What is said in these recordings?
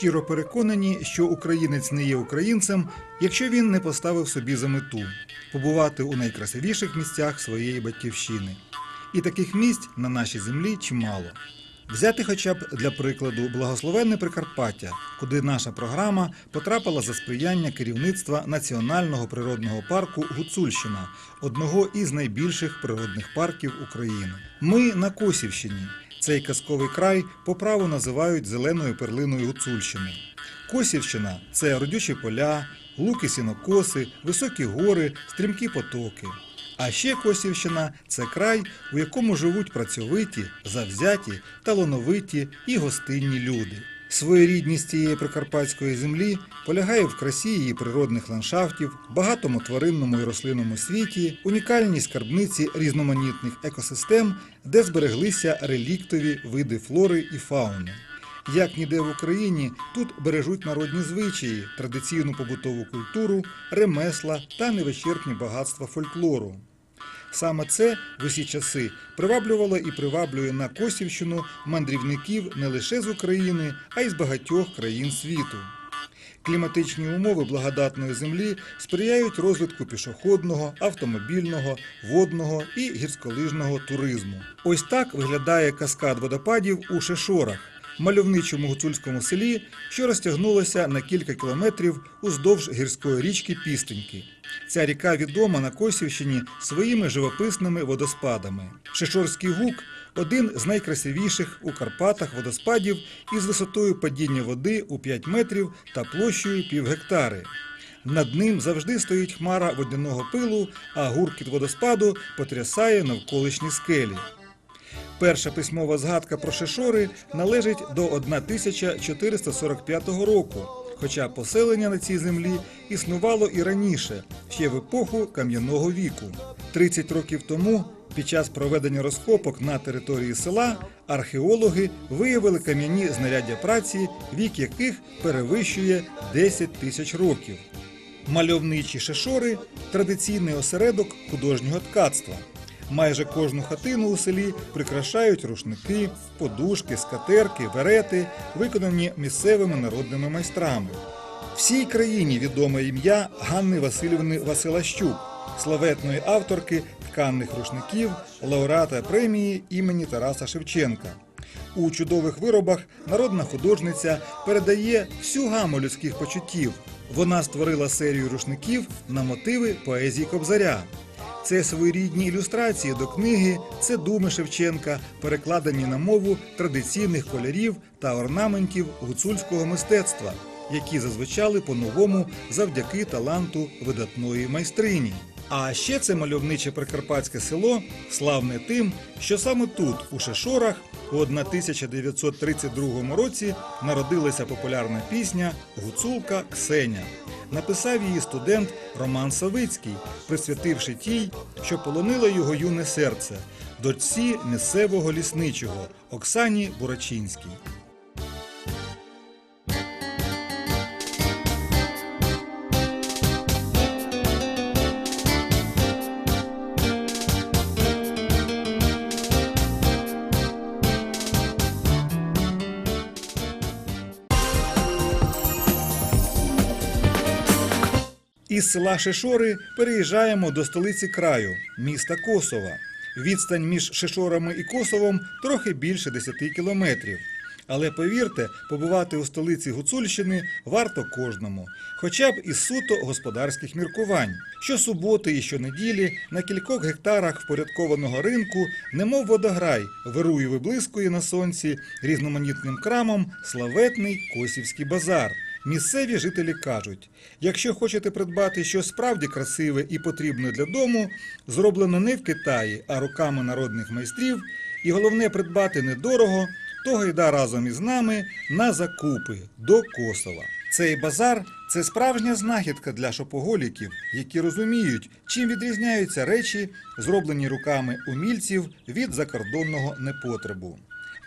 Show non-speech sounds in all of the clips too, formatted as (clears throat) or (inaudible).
щиро переконані, що українець не є українцем, якщо він не поставив собі за мету побувати у найкрасивіших місцях своєї батьківщини. І таких місць на нашій землі чимало. Взяти хоча б для прикладу благословенне Прикарпаття, куди наша програма потрапила за сприяння керівництва Національного природного парку Гуцульщина, одного із найбільших природних парків України. Ми на Косівщині. Цей казковий край по праву називають зеленою перлиною Гуцульщини. Косівщина це родючі поля, луки сінокоси, високі гори, стрімкі потоки. А ще Косівщина це край, у якому живуть працьовиті, завзяті, талановиті і гостинні люди. Своєрідність цієї прикарпатської землі полягає в красі її природних ландшафтів, багатому тваринному і рослинному світі, унікальній скарбниці різноманітних екосистем, де збереглися реліктові види флори і фауни. Як ніде в Україні, тут бережуть народні звичаї, традиційну побутову культуру, ремесла та невичерпні багатства фольклору. Саме це в усі часи приваблювало і приваблює на Косівщину мандрівників не лише з України, а й з багатьох країн світу. Кліматичні умови благодатної землі сприяють розвитку пішохідного, автомобільного, водного і гірськолижного туризму. Ось так виглядає каскад водопадів у Шешорах, мальовничому гуцульському селі, що розтягнулося на кілька кілометрів уздовж гірської річки Пістеньки. Ця ріка відома на Косівщині своїми живописними водоспадами. Шишорський гук один з найкрасивіших у Карпатах водоспадів із висотою падіння води у 5 метрів та площею півгектари. Над ним завжди стоїть хмара водяного пилу, а гуркіт водоспаду потрясає навколишні скелі. Перша письмова згадка про Шишори належить до 1445 року, хоча поселення на цій землі існувало і раніше, ще в епоху кам'яного віку. 30 років тому, під час проведення розкопок на території села, археологи виявили кам'яні знаряддя праці, вік яких перевищує 10 тисяч років. Мальовничі шишори традиційний осередок художнього ткацтва. Майже кожну хатину у селі прикрашають рушники, подушки, скатерки, верети, виконані місцевими народними майстрами. Всій країні відоме ім'я Ганни Васильівни Василащук, славетної авторки тканних рушників, лауреата премії імені Тараса Шевченка. У чудових виробах народна художниця передає всю гаму людських почуттів. Вона створила серію рушників на мотиви поезії Кобзаря. Це своєрідні ілюстрації до книги, це думи Шевченка, перекладені на мову традиційних кольорів та орнаментів гуцульського мистецтва, які зазвичали по-новому завдяки таланту видатної майстрині. А ще це мальовниче прикарпатське село славне тим, що саме тут, у Шешорах, у 1932 році народилася популярна пісня Гуцулка Ксеня. Написав її студент Роман Савицький, присвятивши тій, що полонила його юне серце, дочці місцевого лісничого Оксані Бурачинській. Із села Шишори переїжджаємо до столиці краю, міста Косова. Відстань між Шишорами і Косовом трохи більше 10 кілометрів. Але повірте, побувати у столиці Гуцульщини варто кожному, хоча б із суто господарських міркувань. Щосуботи і щонеділі на кількох гектарах впорядкованого ринку, немов водограй, вирує виблискує на сонці різноманітним крамом славетний косівський базар. Місцеві жителі кажуть: якщо хочете придбати щось справді красиве і потрібне для дому, зроблено не в Китаї, а руками народних майстрів, і головне придбати недорого, то гайда разом із нами на закупи до Косова. Цей базар це справжня знахідка для шопоголіків, які розуміють, чим відрізняються речі, зроблені руками умільців від закордонного непотребу.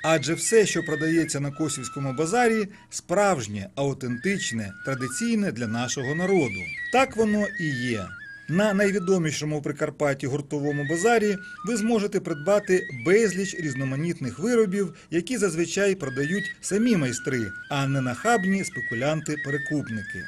Адже все, що продається на Косівському базарі, справжнє, аутентичне, традиційне для нашого народу. Так воно і є. На найвідомішому в Прикарпатті гуртовому базарі ви зможете придбати безліч різноманітних виробів, які зазвичай продають самі майстри, а не нахабні спекулянти-перекупники.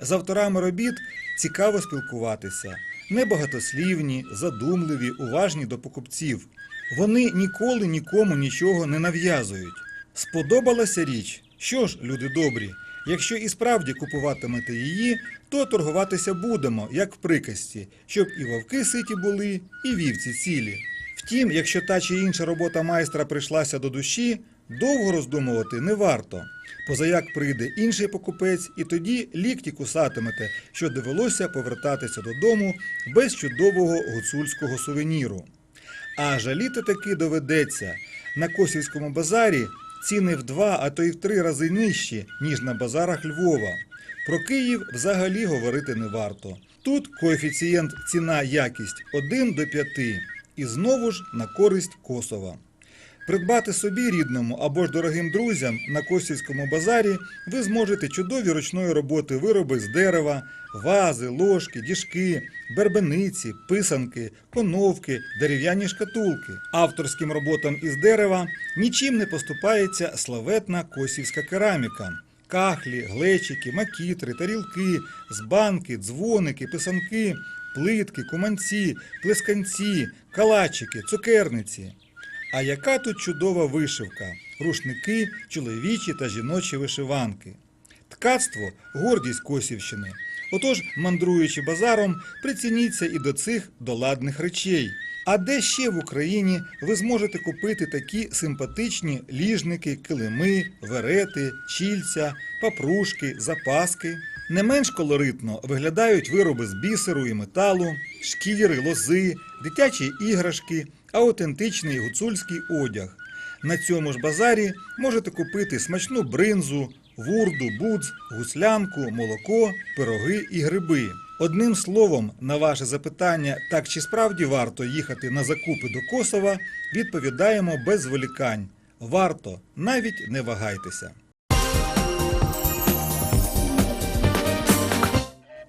З авторами робіт цікаво спілкуватися. Небагатослівні, задумливі, уважні до покупців. Вони ніколи нікому нічого не нав'язують. Сподобалася річ? Що ж, люди добрі, якщо і справді купуватимете її, то торгуватися будемо, як в приказці, щоб і вовки ситі були, і вівці цілі. Втім, якщо та чи інша робота майстра прийшлася до душі, довго роздумувати не варто. Позаяк прийде інший покупець, і тоді лікті кусатимете, що довелося повертатися додому без чудового гуцульського сувеніру. А жаліти таки доведеться. На Косівському базарі ціни в два, а то й в три рази нижчі, ніж на базарах Львова. Про Київ взагалі говорити не варто. Тут коефіцієнт ціна-якість 1 до 5. І знову ж на користь Косова. Придбати собі рідному або ж дорогим друзям на Косівському базарі ви зможете чудові ручної роботи вироби з дерева, вази, ложки, діжки, бербениці, писанки, коновки, дерев'яні шкатулки. Авторським роботам із дерева нічим не поступається славетна косівська кераміка. Кахлі, глечики, макітри, тарілки, збанки, дзвоники, писанки, плитки, куманці, плесканці, калачики, цукерниці. А яка тут чудова вишивка, рушники, чоловічі та жіночі вишиванки. Ткацтво гордість Косівщини. Отож, мандруючи базаром, прицініться і до цих доладних речей. А де ще в Україні ви зможете купити такі симпатичні ліжники, килими, верети, чільця, папрушки, запаски? Не менш колоритно виглядають вироби з бісеру і металу, шкіри, лози, дитячі іграшки, аутентичний гуцульський одяг. На цьому ж базарі можете купити смачну бринзу, вурду, будз, гуслянку, молоко, пироги і гриби. Одним словом, на ваше запитання, так чи справді варто їхати на закупи до Косова, відповідаємо без зволікань. Варто, навіть не вагайтеся.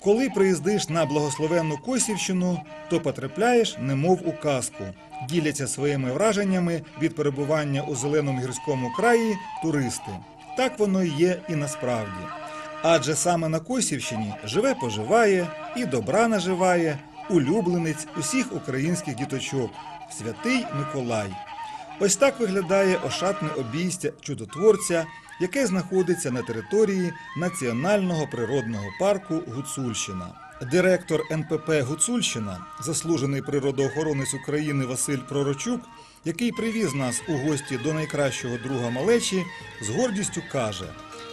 Коли приїздиш на благословенну Косівщину, то потрапляєш немов у казку. Діляться своїми враженнями від перебування у зеленому гірському краї туристи. Так воно і є і насправді. Адже саме на Косівщині живе поживає і добра наживає улюбленець усіх українських діточок святий Миколай. Ось так виглядає ошатне обійстя чудотворця, яке знаходиться на території Національного природного парку Гуцульщина. Директор НПП Гуцульщина, заслужений природоохоронець України Василь Пророчук, який привіз нас у гості до найкращого друга малечі, з гордістю каже: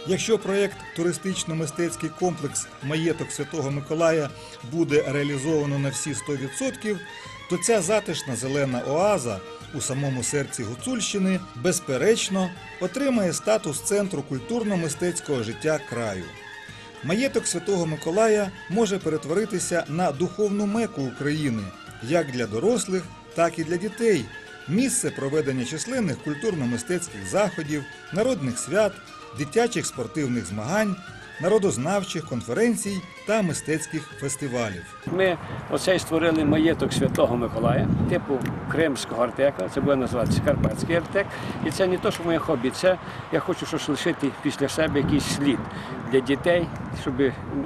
якщо проєкт туристично-мистецький комплекс Маєток Святого Миколая буде реалізовано на всі 100%, то ця затишна зелена оаза у самому серці Гуцульщини безперечно отримає статус центру культурно-мистецького життя краю. Маєток Святого Миколая може перетворитися на духовну меку України як для дорослих, так і для дітей. Місце проведення численних культурно-мистецьких заходів, народних свят, дитячих спортивних змагань, народознавчих конференцій та мистецьких фестивалів. Ми оцей створили маєток Святого Миколая, типу Кримського артека. Це буде називатися Карпатський артек. І це не то, що моє хобі, це я хочу щось лишити після себе якийсь слід для дітей, щоб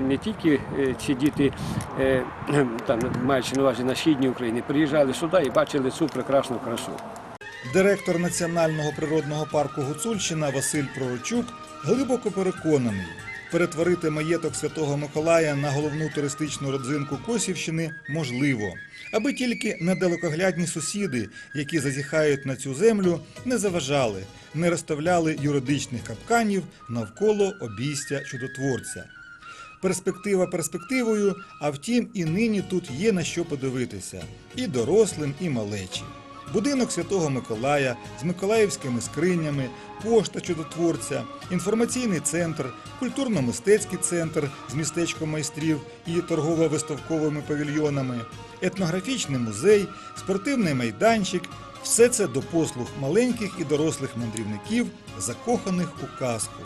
не тільки е, ці діти, е, (clears throat) там, маючи на увазі на східній Україні, приїжджали сюди і бачили цю прекрасну красу. Директор Національного природного парку Гуцульщина Василь Пророчук глибоко переконаний, перетворити маєток Святого Миколая на головну туристичну родзинку Косівщини можливо, аби тільки недалекоглядні сусіди, які зазіхають на цю землю, не заважали, не розставляли юридичних капканів навколо обійстя чудотворця. Перспектива перспективою, а втім, і нині тут є на що подивитися і дорослим, і малечі. Будинок Святого Миколая з миколаївськими скринями, пошта чудотворця, інформаційний центр, культурно-мистецький центр з містечком майстрів і торгово-виставковими павільйонами, етнографічний музей, спортивний майданчик все це до послуг маленьких і дорослих мандрівників, закоханих у казку.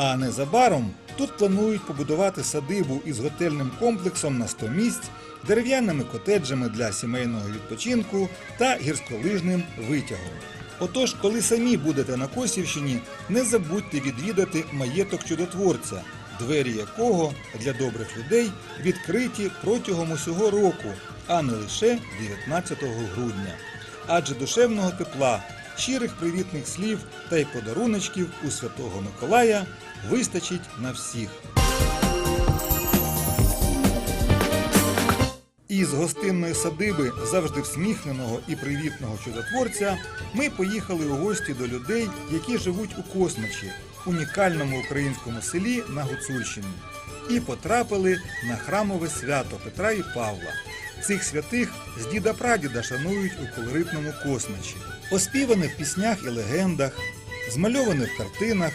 А незабаром Тут планують побудувати садибу із готельним комплексом на 100 місць, дерев'яними котеджами для сімейного відпочинку та гірськолижним витягом. Отож, коли самі будете на Косівщині, не забудьте відвідати маєток чудотворця, двері якого для добрих людей відкриті протягом усього року, а не лише 19 грудня. Адже душевного тепла, щирих привітних слів та й подаруночків у Святого Миколая вистачить на всіх. Із гостинної садиби завжди всміхненого і привітного чудотворця ми поїхали у гості до людей, які живуть у Космачі, унікальному українському селі на Гуцульщині, і потрапили на храмове свято Петра і Павла. Цих святих з діда прадіда шанують у колоритному космачі. Оспіване в піснях і легендах, змальоване в картинах,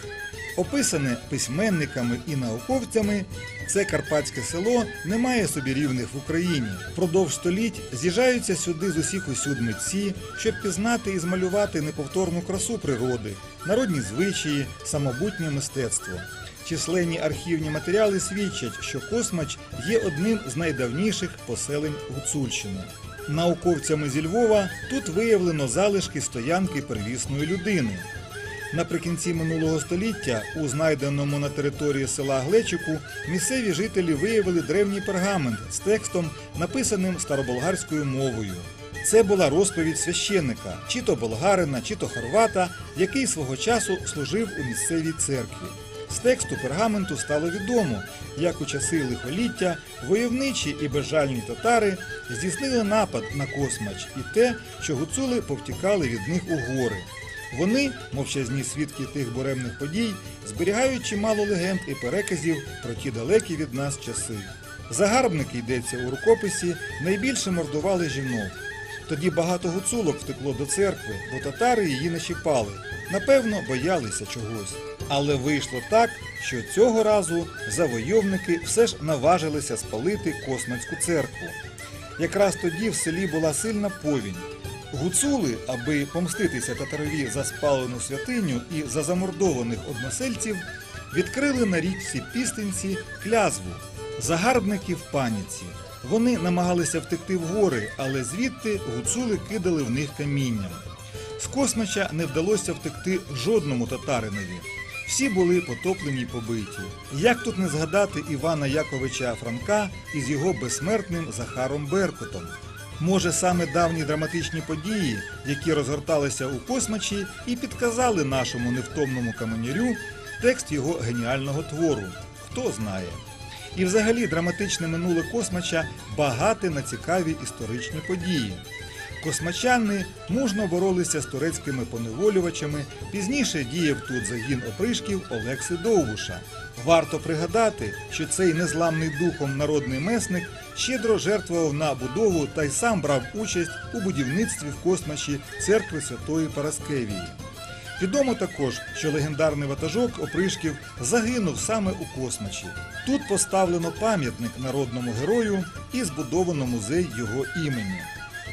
описане письменниками і науковцями, це карпатське село не має собі рівних в Україні. Впродовж століть з'їжджаються сюди з усіх усюд митці, щоб пізнати і змалювати неповторну красу природи, народні звичаї, самобутнє мистецтво. Численні архівні матеріали свідчать, що Космач є одним з найдавніших поселень Гуцульщини. Науковцями зі Львова тут виявлено залишки стоянки первісної людини. Наприкінці минулого століття у знайденому на території села Глечику місцеві жителі виявили древній пергамент з текстом, написаним староболгарською мовою. Це була розповідь священника, чи то болгарина, чи то хорвата, який свого часу служив у місцевій церкві. З тексту пергаменту стало відомо, як у часи лихоліття войовничі і безжальні татари здійснили напад на космач і те, що гуцули повтікали від них у гори. Вони, мовчазні свідки тих буремних подій, зберігають чимало легенд і переказів про ті далекі від нас часи. Загарбники йдеться у рукописі, найбільше мордували жінок. Тоді багато гуцулок втекло до церкви, бо татари її не чіпали. Напевно, боялися чогось. Але вийшло так, що цього разу завойовники все ж наважилися спалити Космацьку церкву. Якраз тоді в селі була сильна повінь. Гуцули, аби помститися татарові за спалену святиню і за замордованих односельців, відкрили на річці Пістинці клязву загарбники в паніці. Вони намагалися втекти в гори, але звідти гуцули кидали в них камінням. З Космача не вдалося втекти жодному татаринові. Всі були потоплені й побиті. Як тут не згадати Івана Яковича Франка із його безсмертним Захаром Беркутом? Може, саме давні драматичні події, які розгорталися у Космачі, і підказали нашому невтомному каменярю текст його геніального твору. Хто знає. І взагалі драматичне минуле Космача багате на цікаві історичні події. Космачани мужно боролися з турецькими поневолювачами. Пізніше діяв тут загін опришків Олекси Довбуша. Варто пригадати, що цей незламний духом народний месник щедро жертвував на будову та й сам брав участь у будівництві в Космачі церкви Святої Параскевії. Відомо також, що легендарний ватажок опришків загинув саме у Космачі. Тут поставлено пам'ятник народному герою і збудовано музей його імені.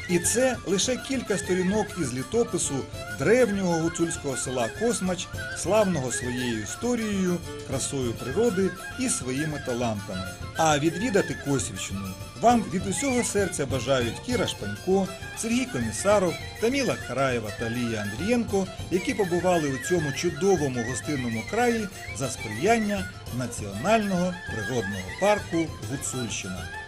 І це лише кілька сторінок із літопису древнього гуцульського села Космач, славного своєю історією, красою природи і своїми талантами. А відвідати Косівщину вам від усього серця бажають Кіра Шпанько, Сергій Комісаров, Таміла Караєва та Лія Андрієнко, які побували у цьому чудовому гостинному краї за сприяння Національного природного парку Гуцульщина.